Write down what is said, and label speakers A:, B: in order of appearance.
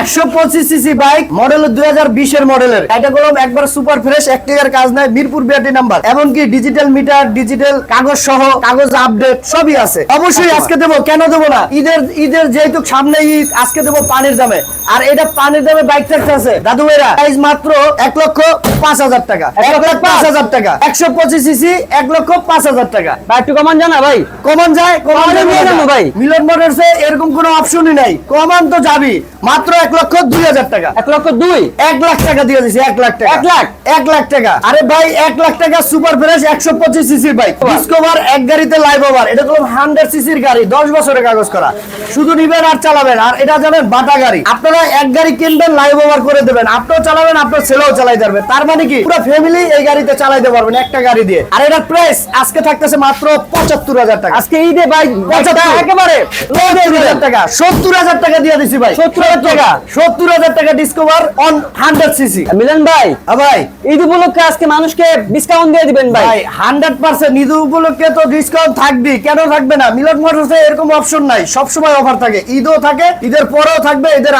A: একশো পঁচিশ CC bike model দুই হাজার বিশের মডেলের এটা একবার সুপার ফ্রেশ এক টাকার কাজ নাই মিরপুর বিআরটি নাম্বার এমনকি ডিজিটাল মিটার ডিজিটাল কাগজ সহ কাগজ আপডেট সবই আছে। অবশ্যই আজকে দেবো কেন দেবো না? ঈদের ঈদের যেহেতু সামনে ঈদ আজকে দেবো পানির দামে। আর এটা পানির দামে বাইক থাকতে আছে। দাদু ভাইরা প্রাইস মাত্র এক লক্ষ পাঁচ হাজার টাকা। এক লক্ষ পাঁচ। হাজার টাকা। একশো পঁচিশ সিসি এক লক্ষ পাঁচ হাজার টাকা।
B: ভাই একটু কমান জানা ভাই।
A: কমান যায় কমান
B: ভাই।
A: মিলন মোটরসে এরকম কোনো অপশনই নাই। কমান তো যাবি। মাত্র এক লক্ষ দুই হাজার টাকা।
B: এক লক্ষ দুই?
A: এক লাখ টাকা দিয়ে দিছি এক লাখ টাকা।
B: এক লাখ?
A: এক লাখ টাকা। আরে ভাই এক লাখ টাকা সুপার ফ্রেশ একশো পঁচিশ সিসির বাইক ডিসকভার এক গাড়িতে লাইভ ওভার এটা তো হান্ড্রেড সিসির গাড়ি দশ বছরের কাগজ করা। শুধু নিবেন আর চালাবেন। আর এটা জানেন বাটা গাড়ি। আপনারা এক গাড়ি কিনবেন লাইভ ওভার করে দেবেন। আপনিও চালাবেন আপনার ছেলেও চালাইতে পারবে। তার মানে কি? পুরো ফ্যামিলি এই গাড়িতে চালাইতে পারবেন একটা গাড়ি দিয়ে। আর এটার প্রাইস আজকে থাকতেছে মাত্র পঁচাত্তর হাজার টাকা।
B: আজকে ঈদে ভাই
A: পঁচাত্তর।
B: একেবারে।
A: টাকা। সত্তর হাজার টাকা দিয়ে দিছি ভাই।
B: সত্তর হাজার টাকা।
A: সত্তর হাজার টাকা Discover one hundred CC
B: Milan ভাই
A: ভাই।
B: ঈদ উপলক্ষে আজকে মানুষকে ডিসকাউন্ট দিয়ে দিবেন ভাই।
A: হান্ড্রেড পার্সেন্ট ঈদ উপলক্ষে তো ডিসকাউন্ট থাকবে কেন থাকবে না? মিলন মোটরসে এরকম অপশন নাই। সবসময় অফার থাকে। ঈদও থাকে ঈদের পরেও থাকবে ঈদের